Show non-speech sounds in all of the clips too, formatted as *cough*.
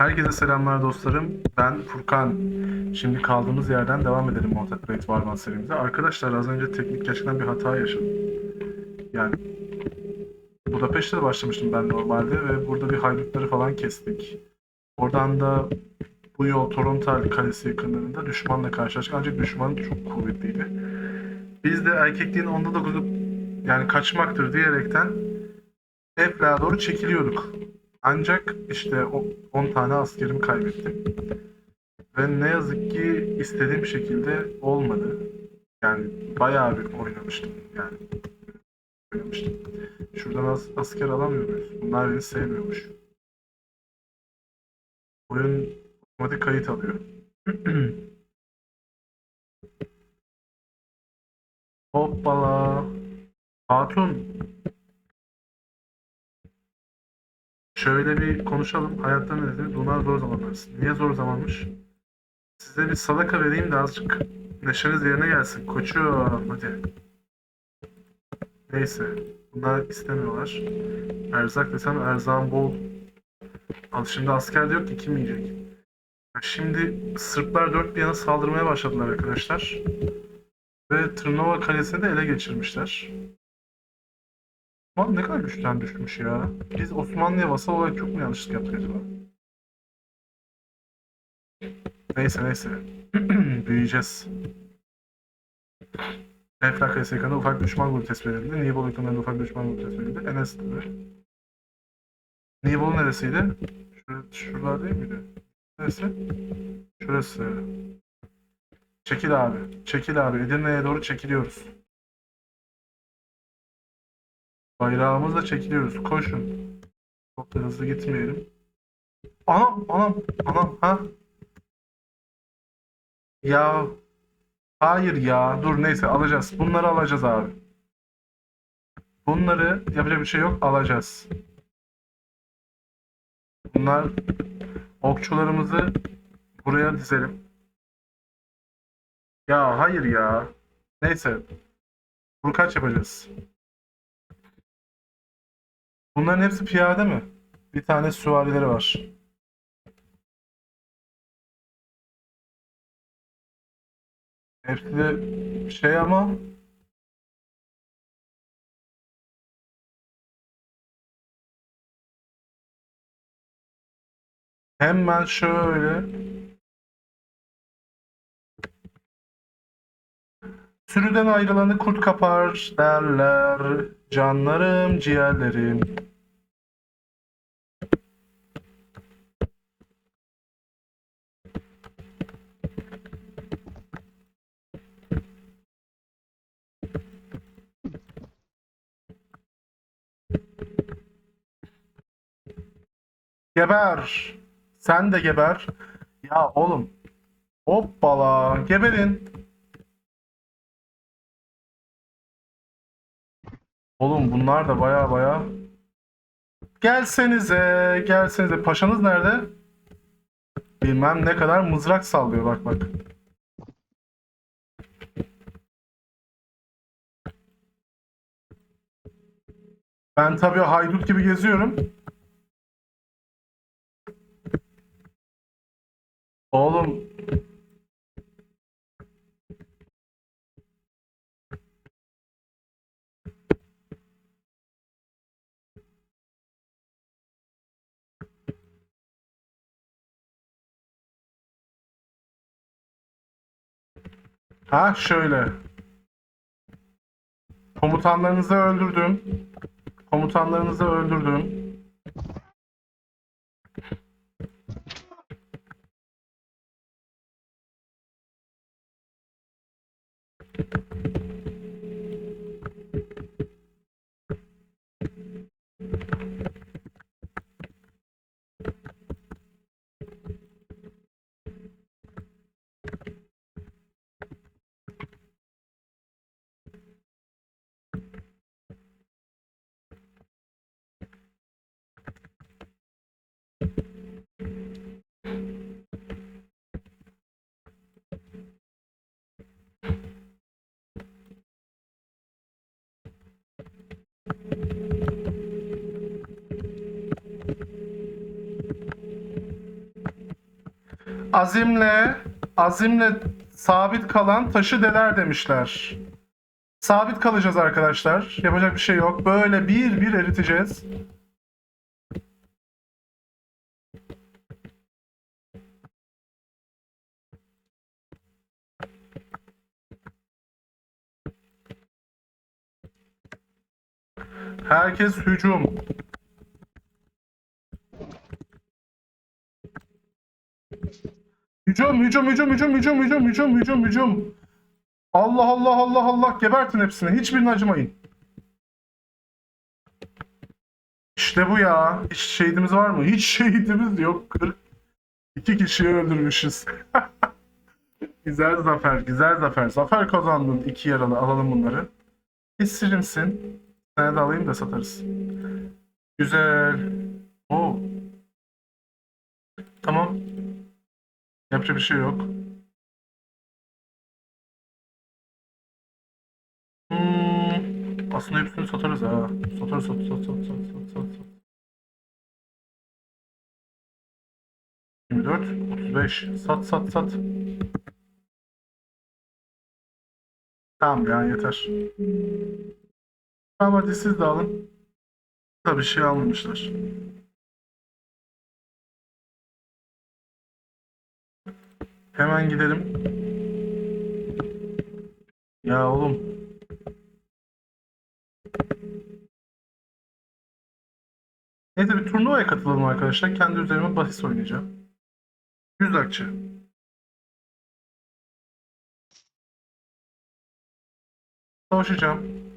Herkese selamlar dostlarım. Ben Furkan. Şimdi kaldığımız yerden devam edelim Monte Raid Warman serimize. Arkadaşlar az önce teknik gerçekten bir hata yaşadım. Yani Budapeşte başlamıştım ben normalde ve burada bir haydutları falan kestik. Oradan da bu yol Toronto Kalesi yakınlarında düşmanla karşılaştık. Ancak düşman çok kuvvetliydi. Biz de erkekliğin onda dokuzup yani kaçmaktır diyerekten Efla'ya doğru çekiliyorduk. Ancak işte o 10 tane askerimi kaybettim. Ve ne yazık ki istediğim şekilde olmadı. Yani bayağı bir oynamıştım. Yani oynamıştım. Şuradan as asker alamıyor muyuz? Bunlar beni sevmiyormuş. Oyun otomatik kayıt alıyor. *clears throat* Hoppala. Hatun. Şöyle bir konuşalım. Hayatta ne dedi? Bunlar zor zamanlarsın. Niye zor zamanmış? Size bir sadaka vereyim de azıcık neşeniz yerine gelsin. Koçum hadi. Neyse. Bunlar istemiyorlar. Erzak desem erzağım bol. Al şimdi asker de yok ki kim yiyecek? Şimdi Sırplar dört bir yana saldırmaya başladılar arkadaşlar. Ve Tırnova Kalesi'ni de ele geçirmişler. Osmanlı ne kadar güçten düşmüş ya. Biz Osmanlı'ya vasal olarak çok mu yanlışlık yaptık acaba? Neyse neyse. *clears throat* Büyüyeceğiz. Kalesi yakında ufak düşman grubu tespit edildi. Nibolu yakınlarında ufak düşman grubu tespit edildi. Enes tabi. Nibolu neresiydi? Şur şuralar değil miydi? Neresi? Şurası. Çekil abi. Çekil abi. Edirne'ye doğru çekiliyoruz. Bayrağımızla çekiliyoruz. Koşun. Çok da hızlı gitmeyelim. Anam, anam, anam, ha? Ya, hayır ya. Dur neyse alacağız. Bunları alacağız abi. Bunları yapacak bir şey yok. Alacağız. Bunlar okçularımızı buraya dizelim. Ya hayır ya. Neyse. Bunu kaç yapacağız? Bunların hepsi piyade mi? Bir tane süvarileri var. Hepsi şey ama hemen şöyle Sürüden ayrılanı kurt kapar derler canlarım ciğerlerim. Geber. Sen de geber. Ya oğlum. Hoppala. Geberin. Oğlum bunlar da baya baya. Gelsenize, gelsenize. Paşanız nerede? Bilmem ne kadar mızrak sallıyor bak bak. Ben tabii haydut gibi geziyorum. Oğlum Ha şöyle. Komutanlarınızı öldürdüm. Komutanlarınızı öldürdüm. Azimle azimle sabit kalan taşı deler demişler. Sabit kalacağız arkadaşlar. Yapacak bir şey yok. Böyle bir bir eriteceğiz. Herkes hücum. Hücum, hücum, hücum, hücum, hücum, hücum, hücum, hücum, hücum. Allah Allah Allah Allah gebertin hepsini. Hiçbirine acımayın. İşte bu ya. Hiç şehidimiz var mı? Hiç *laughs* şehidimiz yok. 42 kişiyi öldürmüşüz. *laughs* güzel zafer, güzel zafer. Zafer kazandın iki yaralı. Alalım bunları. Kesirimsin. Sana da alayım da satarız. Güzel. Oo. Tamam. Yapacak bir şey yok. Hmm, aslında hepsini satarız ha. Satarız, sat, sat, sat, sat, sat, sat, sat. 24, 35. Sat, sat, sat. Tamam ya yeter. Tamam hadi siz de alın. Da bir şey almamışlar. Hemen gidelim. Ya oğlum. Neyse bir turnuvaya katılalım arkadaşlar. Kendi üzerime bahis oynayacağım. Yüz akçe. Savaşacağım.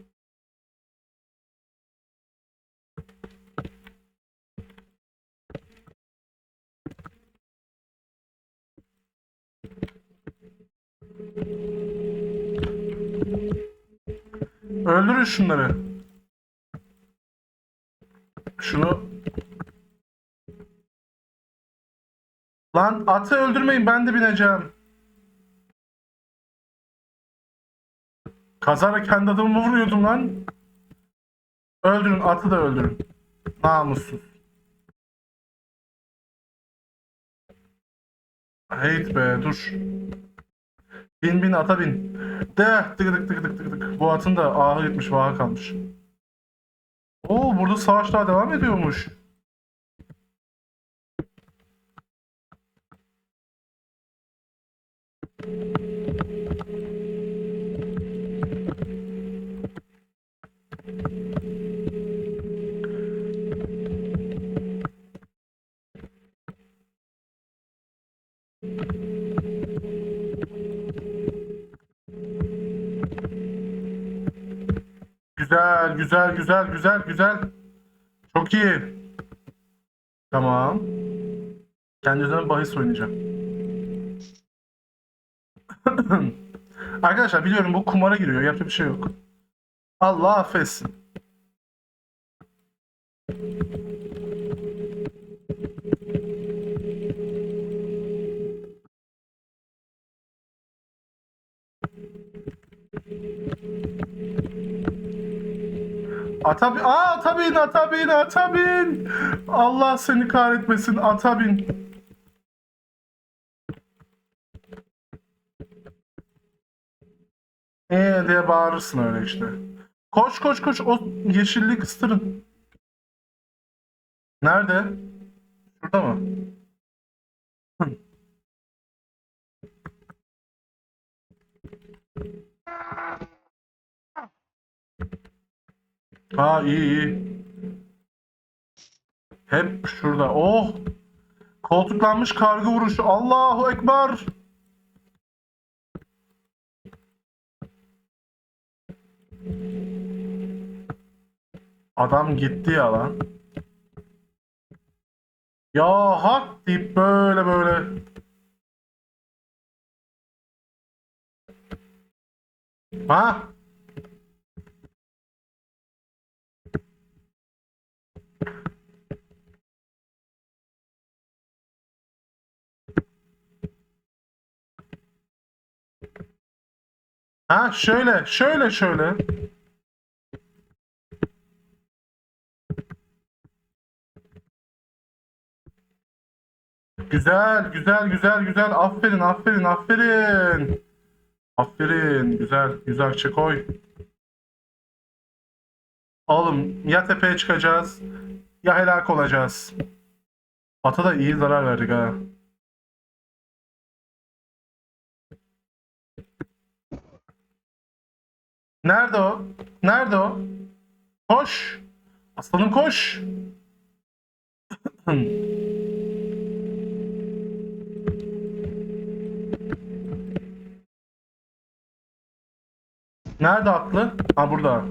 Öldürün şunları. Şunu. Lan atı öldürmeyin ben de bineceğim. Kazara kendi adımı vuruyordum lan. Öldürün atı da öldürün. Namussuz. Hate be dur. Bin bin ata bin. De tık tık tık tık tık tık. Bu atın da ahı gitmiş vaha kalmış. Oo burada savaş daha devam ediyormuş. Güzel, güzel, güzel, güzel. Çok iyi. Tamam. Kendi bahis oynayacağım. *clears throat* Arkadaşlar biliyorum bu kumara giriyor. Yapacak bir şey yok. Allah affetsin. Ata bin, aa ata bin, ata bin, ata bin. Allah seni kahretmesin, ata bin. Ee diye bağırırsın öyle işte. Koş koş koş o yeşilliği kıstırın. Nerede? Şurada mı? Hı. Ha iyi iyi. Hep şurada. Oh! Koltuklanmış kargı vuruşu. Allahu Ekber! Adam gitti ya lan. Ya hak deyip böyle böyle. Ha? Ha şöyle, şöyle şöyle. Güzel, güzel, güzel, güzel. Aferin, aferin, aferin. Aferin. Güzel, güzel çek koy. Oğlum ya tepeye çıkacağız ya helak olacağız. Ata da iyi zarar verdik ha. Nerede o? Nerede o? Koş. Aslanım koş. Nerede atlı? Ha burada.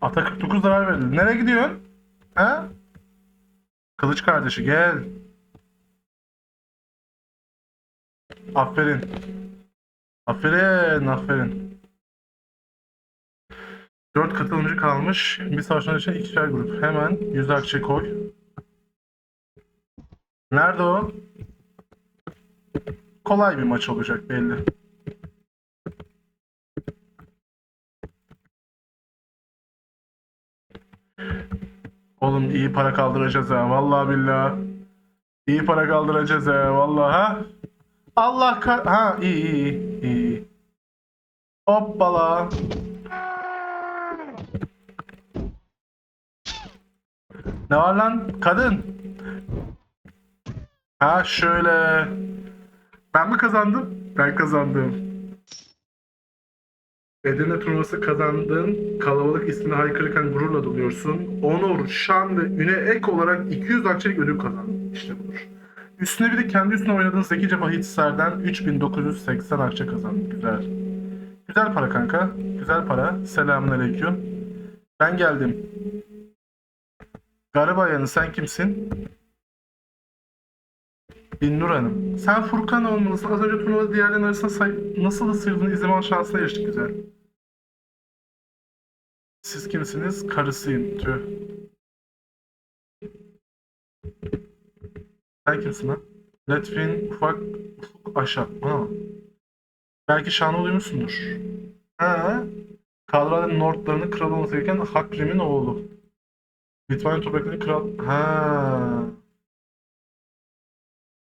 Ata 49 zarar verildi. Nereye gidiyorsun? Ha? Kılıç kardeşi gel. Aferin. Aferin, aferin. Dört katılımcı kalmış. Bir savaşın için ikişer grup. Hemen yüz akçe koy. Nerede o? Kolay bir maç olacak belli. Oğlum iyi para kaldıracağız ha. Vallahi billahi. İyi para kaldıracağız ha. Vallahi ha. Allah kah... Ha iyi iyi. iyi. Hoppala. Ne var lan? Kadın. Ha şöyle. Ben mi kazandım? Ben kazandım. Edirne turnuvası kazandın. Kalabalık ismini haykırırken gururla doluyorsun. Onur, şan ve üne ek olarak 200 akçelik ödül kazandın. İşte budur. Üstüne bir de kendi üstüne oynadığın zekice bahislerden 3980 akçe kazandın. Güzel. Güzel para kanka. Güzel para. Selamünaleyküm. Ben geldim. Garibayanı sen kimsin? Binnur Hanım. Sen Furkan olmalısın. Az önce turnuvada diğerlerin arasında say nasıl ısırdığını izleme şansına yaşadık güzel. Siz kimsiniz? Karısıyım. Tüh. Lan? Latvin ufak ufuk aşağı. Ha. Belki şanı duymuşsundur. Ha. Kalraden Nordlarını kral olması gereken Hakrim'in oğlu. Litvanya topraklarını kral... Ha.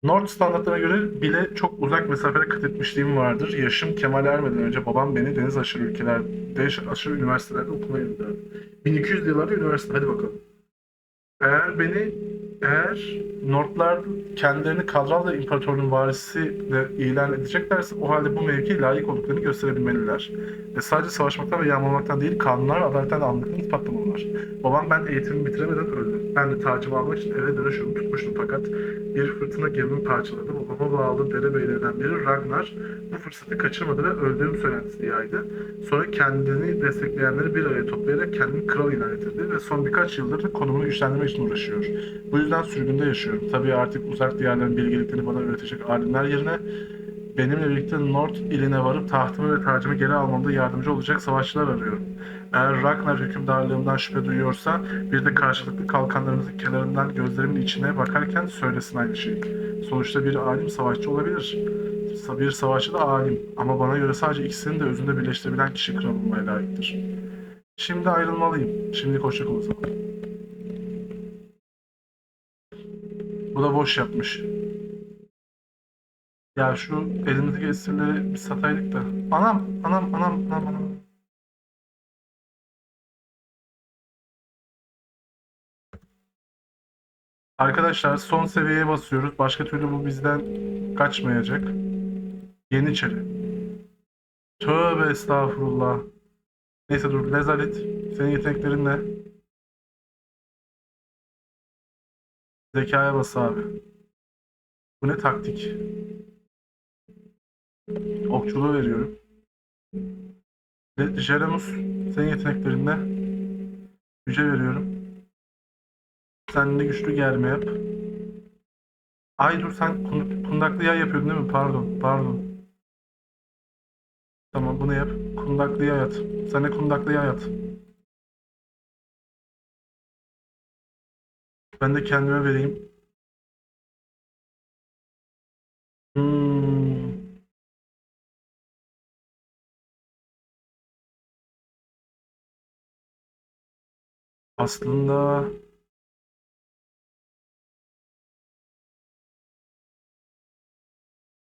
Nord standartlarına göre bile çok uzak mesafede kat etmişliğim vardır. Yaşım Kemal ermeden önce babam beni deniz aşırı ülkelerde, aşırı üniversitelerde okumaya gönderdi. 1200 yıllarda üniversite, hadi bakalım. Eğer beni, eğer Nordlar kendilerini Kadral İmparatorluğun varisiyle ilan edeceklerse o halde bu mevkiye layık olduklarını gösterebilmeliler. Ve sadece savaşmaktan ve yağmalamaktan değil, kanunlar, adaletten de anlıklarını ispatlamalılar. Babam ben eğitimimi bitiremeden öldü. Ben de tacımı almak için eve dönüş yolunu tutmuştum fakat bir fırtına gemimi parçaladı. Babama bağlı derebeylerden biri Ragnar bu fırsatı kaçırmadı ve öldüğüm söylentisi yaydı. Sonra kendini destekleyenleri bir araya toplayarak kendini kral ilan ettirdi ve son birkaç yıldır da konumunu güçlendirmek için uğraşıyor. Bu yüzden sürgünde yaşıyorum. Tabii artık uzak diyarların bilgeliklerini bana öğretecek alimler yerine benimle birlikte Nord iline varıp tahtımı ve tacımı geri almamda yardımcı olacak savaşçılar arıyorum. Eğer Ragnar hükümdarlığımdan şüphe duyuyorsa bir de karşılıklı kalkanlarımızın kenarından gözlerimin içine bakarken söylesin aynı şeyi. Sonuçta bir alim savaşçı olabilir. Bir savaşçı da alim. Ama bana göre sadece ikisini de özünde birleştirebilen kişi kral olmaya layıktır. Şimdi ayrılmalıyım. Şimdi hoşça Bu da boş yapmış. Ya şu elimizdeki esirleri bir sataydık da. Anam, anam, anam, anam, anam. Arkadaşlar son seviyeye basıyoruz. Başka türlü bu bizden kaçmayacak. Yeniçeri. Tövbe estağfurullah. Neyse dur. Lezalit. Senin yeteneklerin ne? Zekaya bas abi. Bu ne taktik? Okçuluğu veriyorum. Jeremus. Senin yeteneklerin ne? Güce veriyorum. Sen de güçlü germe yap. Ay dur sen kun- kundaklı yay yapıyordun değil mi? Pardon, pardon. Tamam bunu yap. Kundaklı yay at. Sen de kundaklı yay at. Ben de kendime vereyim. Hmm. Aslında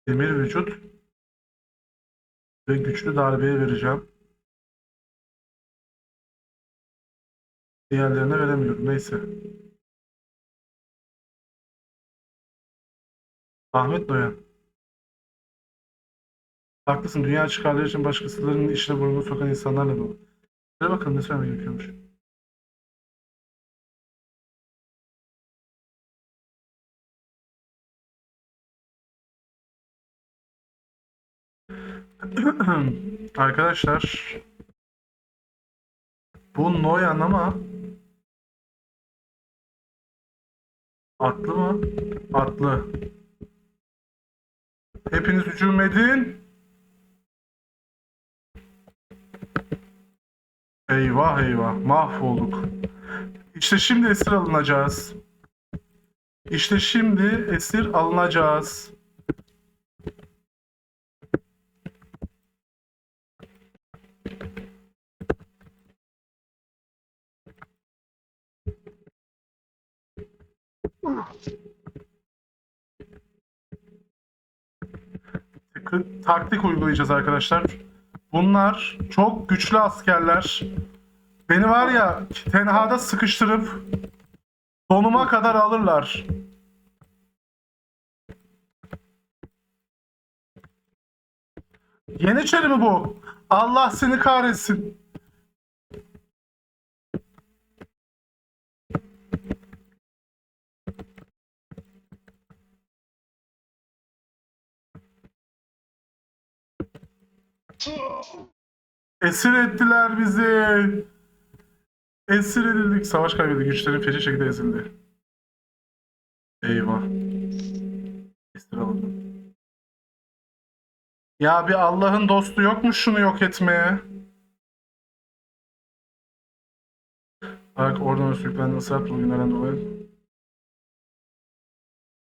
demir vücut ve güçlü darbeye vereceğim. Diğerlerine veremiyorum. Neyse. Ahmet Noyan. Haklısın. Dünya çıkarları için başkasılarının işine burnunu sokan insanlarla dolu. Şöyle bakalım ne söylemek gerekiyormuş. *clears throat* Arkadaşlar bu Noyan ama atlı mı? Atlı. Hepiniz hücum edin. Eyvah eyvah mahvolduk. İşte şimdi esir alınacağız. İşte şimdi esir alınacağız. Taktik uygulayacağız arkadaşlar. Bunlar çok güçlü askerler. Beni var ya tenhada sıkıştırıp donuma kadar alırlar. Yeniçeri mi bu? Allah seni kahretsin. Esir ettiler bizi. Esir edildik. Savaş kaybedildi. Güçlerin feci şekilde ezildi. Eyvah. Esir alındım. Ya bir Allah'ın dostu yok mu şunu yok etmeye? Bak oradan sürüklendi ısrar bugünlerden dolayı.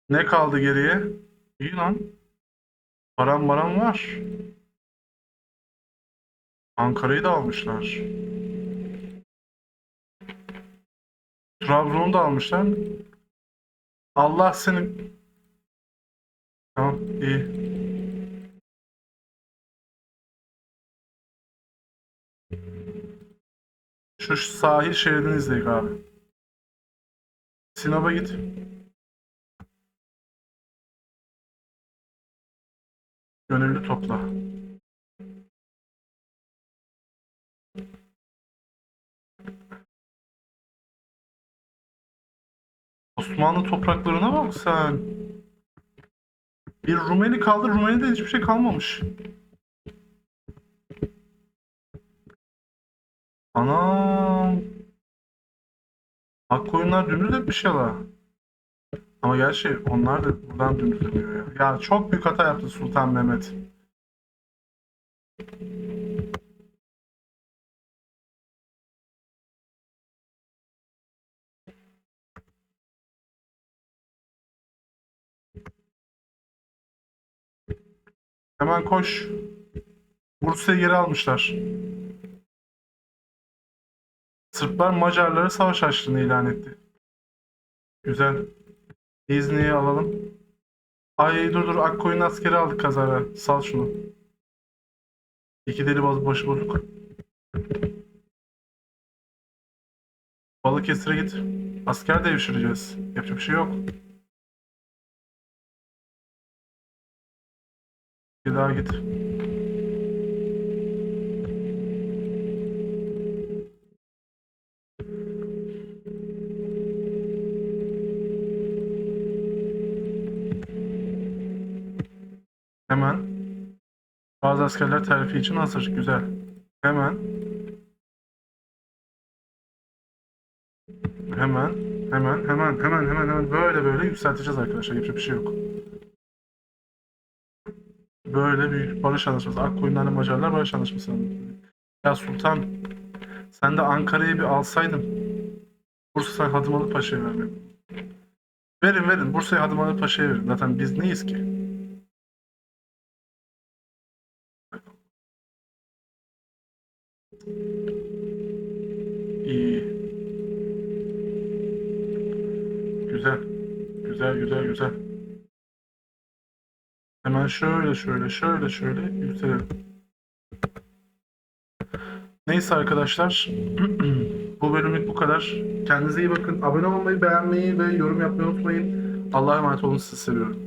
Ne kaldı geriye? İyi lan. Param maram var. Ankara'yı da almışlar. Trabzon'u da almışlar. Allah seni... Tamam iyi. Şu sahil şeridini izleyelim abi. Sinop'a git. Gönüllü topla. Osmanlı topraklarına bak sen. Bir Rumeli kaldı. Rumeli'de hiçbir şey kalmamış. Anam. Akkoyunlar dümdüz etmiş ya la. Ama gerçi onlar da buradan dümdüz ediyor ya. Ya çok büyük hata yaptı Sultan Mehmet. Hemen koş. Bursa'yı geri almışlar. Sırplar Macarlara savaş açtığını ilan etti. Güzel. İzni'yi alalım. Ay dur dur Akkoyun askeri aldık kazara. Sal şunu. İki deli baz başı bozuk. Balıkesir'e git. Asker devşireceğiz. Yapacak bir şey yok. Bir daha git. Hemen. Bazı askerler terfi için hazır. Güzel. Hemen. Hemen. Hemen. Hemen. Hemen. Hemen. Hemen. Böyle böyle yükselteceğiz arkadaşlar. Yapacak bir şey yok. Böyle bir barış anlaşması. Akkoyunlarla Macarlar barış anlaşması. Ya Sultan sen de Ankara'yı bir alsaydın. Bursa Hadımalı Paşa'ya vermedin. Verin verin. Bursa'yı Hadımalı Paşa'ya verin. Zaten biz neyiz ki? İyi. Güzel. Güzel güzel güzel. Hemen şöyle şöyle şöyle şöyle yükselelim. Neyse arkadaşlar. *clears throat* bu bölümlük bu kadar. Kendinize iyi bakın. Abone olmayı, beğenmeyi ve yorum yapmayı unutmayın. Allah'a emanet olun. Sizi seviyorum.